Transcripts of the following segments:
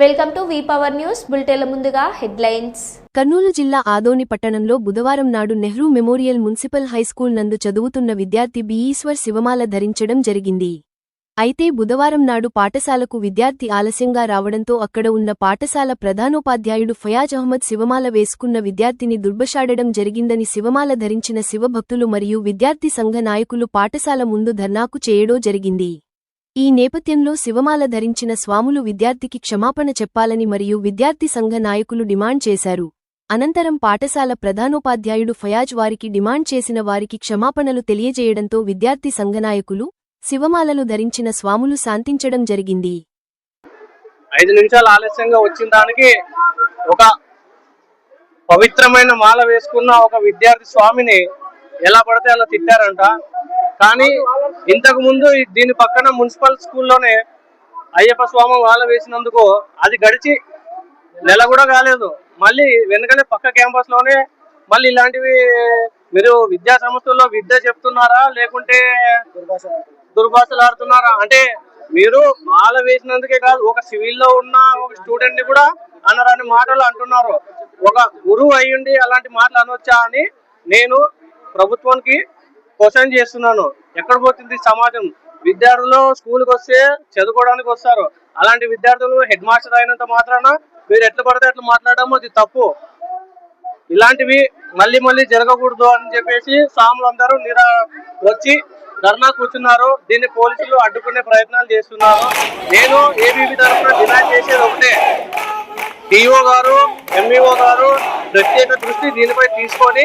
Welcome to V power news బులెటిన్ల ముందుగా headlines. Kurnool జిల్లా ఆదోని పట్టణంలో బుధవారం నాడు నెహ్రూ మెమోరియల్ మున్సిపల్ హైస్కూల్ నందు చదువుతున్న విద్యార్థి బిఈశ్వర్ శివమాల ధరించడం జరిగింది. అయితే బుధవారం నాడు పాఠశాలకు విద్యార్థి ఆలస్యంగా రావడంతో అక్కడ ఉన్న పాఠశాల ప్రధానోపాధ్యాయుడు ఫయాజ్ అహ్మద్ శివమాల వేసుకున్న విద్యార్థిని దుర్భషాడడం జరిగిందని శివమాల ధరించిన శివభక్తులు మరియు విద్యార్థి సంఘ నాయకులు పాఠశాల ముందు ధర్నాకు చేయడో జరిగింది. ఈ నేపథ్యంలో శివమాల ధరించిన స్వాములు విద్యార్థికి క్షమాపణ చెప్పాలని మరియు విద్యార్థి సంఘ నాయకులు డిమాండ్ చేశారు. అనంతరం పాఠశాల ప్రధానోపాధ్యాయుడు ఫయాజ్ వారికి డిమాండ్ చేసిన వారికి క్షమాపణలు తెలియజేయడంతో విద్యార్థి సంఘ నాయకులు శివమాలలు ధరించిన స్వాములు శాంతించడం జరిగింది. ఐదు నిమిషాలు ఆలస్యంగా వచ్చిన దానికి ఒక పవిత్రమైన మాల వేసుకున్న ఒక విద్యార్థి స్వామిని ఎలా పడితే అలా తిట్టారంట. కానీ ఇంతకు ముందు దీని పక్కన మున్సిపల్ స్కూల్లోనే అయ్యప్ప స్వామి వాళ్ళ వేసినందుకు అది గడిచి నెల కూడా కాలేదు. మళ్ళీ వెనకనే పక్క క్యాంపస్లోనే మళ్ళీ ఇలాంటివి మీరు విద్యా సంస్థల్లో విద్య చెప్తున్నారా? లేకుంటే దుర్భాషలు ఆడుతున్నారా? అంటే మీరు మాల వేసినందుకే కాదు ఒక సివిల్లో ఉన్న ఒక స్టూడెంట్ని కూడా అన్నారని మాటలు అంటున్నారు. ఒక గురువు అయ్యుండి అలాంటి మాటలు అనొచ్చా అని నేను ప్రభుత్వానికి క్వశ్చన్ చేస్తున్నాను. ఎక్కడ పోతుంది సమాజం? విద్యార్థులు స్కూల్కి వస్తే చదువుకోవడానికి వస్తారు. అలాంటి విద్యార్థులు హెడ్ మాస్టర్ అయినంత మాత్రాన మీరు ఎట్లా పడితే అట్లా మాట్లాడడం అది తప్పు. ఇలాంటివి మళ్ళీ మళ్ళీ జరగకూడదు అని చెప్పేసి సాములందరూ నిరా వచ్చి ధర్నా కూర్చున్నారు. దీన్ని పోలీసులు అడ్డుకునే ప్రయత్నాలు చేస్తున్నారు. నేను ఏబీపీ తరఫున డిమాండ్ చేసేది ఒకటే. డిఓ గారు ఎంఈఓ గారు ప్రత్యేక దృష్టి దీనిపై తీసుకొని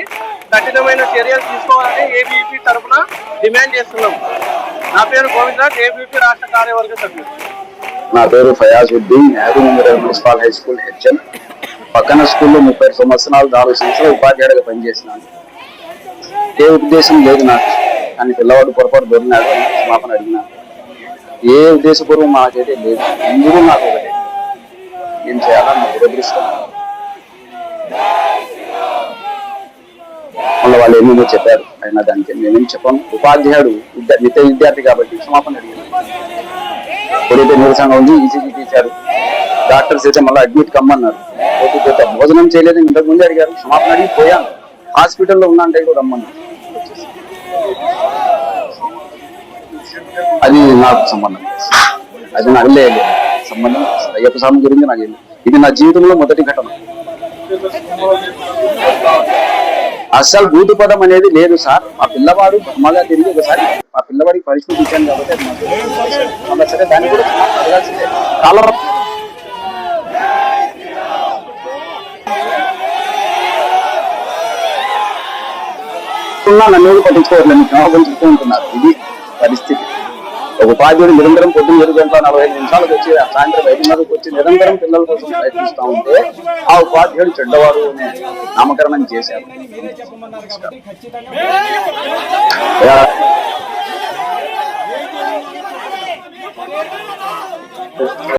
కఠినమైన చర్యలు తీసుకోవాలని ఏబీపీ తరఫున డిమాండ్ చేస్తున్నాం. నా పేరు గోవిందరాజ్ ఏబీపీ రాష్ట్ర కార్యవర్గ సభ్యులు నా పేరు Fayazuddin Nehru memorial municipal high school HM. పక్కన స్కూల్లో ముప్పై సంవత్సరాలు నాలుగు సంవత్సరాలు ఉపాధ్యాయుడిగా పనిచేసినాను ఏ ఉద్దేశం లేదు నాకు. కానీ పిల్లవాడు పొరపాటు దొరికినాడు అని క్షమాపణ అడిగినాను ఏ ఉద్దేశపూర్వం మాకైతే లేదు. అందరూ నాకు ఒకటే. ఏం చేయాలని నాకు దురదృష్టం మళ్ళీ వాళ్ళు ఏమేమో చెప్పారు? అయినా దానికి నేనేం చెప్పాను ఉపాధ్యాయుడు విద్యా నిత్య విద్యార్థి కాబట్టి క్షమాపణ అడిగాను ఎప్పుడైతే నిరసన ఉంది ఈసీజీ తీశారు. డాక్టర్స్ అయితే మళ్ళీ అడ్మిట్ కమ్మన్నారు. పోతే పోతే భోజనం చేయలేదు ఇంతకు ముందే అడిగారు. క్షమాపణ అడిగి పోయాను. హాస్పిటల్లో ఉన్నా అంటే కూడా రమ్మన్నారు అది నాకు సంబంధం. అది నాకు లేదు సంబంధం అయ్యప్ప స్వామి గురించి నాకు ఇది నా జీవితంలో మొదటి ఘటన. అస్సలు బూతు అనేది లేదు సార్. మా పిల్లవాడు బ్రహ్మగా తిరిగి ఒకసారి మా పిల్లవాడికి పరిస్థితి ఇచ్చాను కాబట్టి మళ్ళీ సరే దాన్ని కూడా క్షమాపణ నన్ను పట్టించుకోవట్లేదు క్షమాపణ చెప్తూ ఉంటున్నారు. ఇది ఒక ఉపాధ్యాయుడు నిరంతరం పొద్దున్న ఏడు గంటల నలభై ఐదు నిమిషాలకు వచ్చి ఆ సాయంత్రం ఐదున్నరకు వచ్చి నిరంతరం పిల్లల కోసం ప్రయత్నిస్తూ ఉంటే ఆ ఉపాధ్యాయుడు చెడ్డవాడు అనే నామకరణం చేశారు.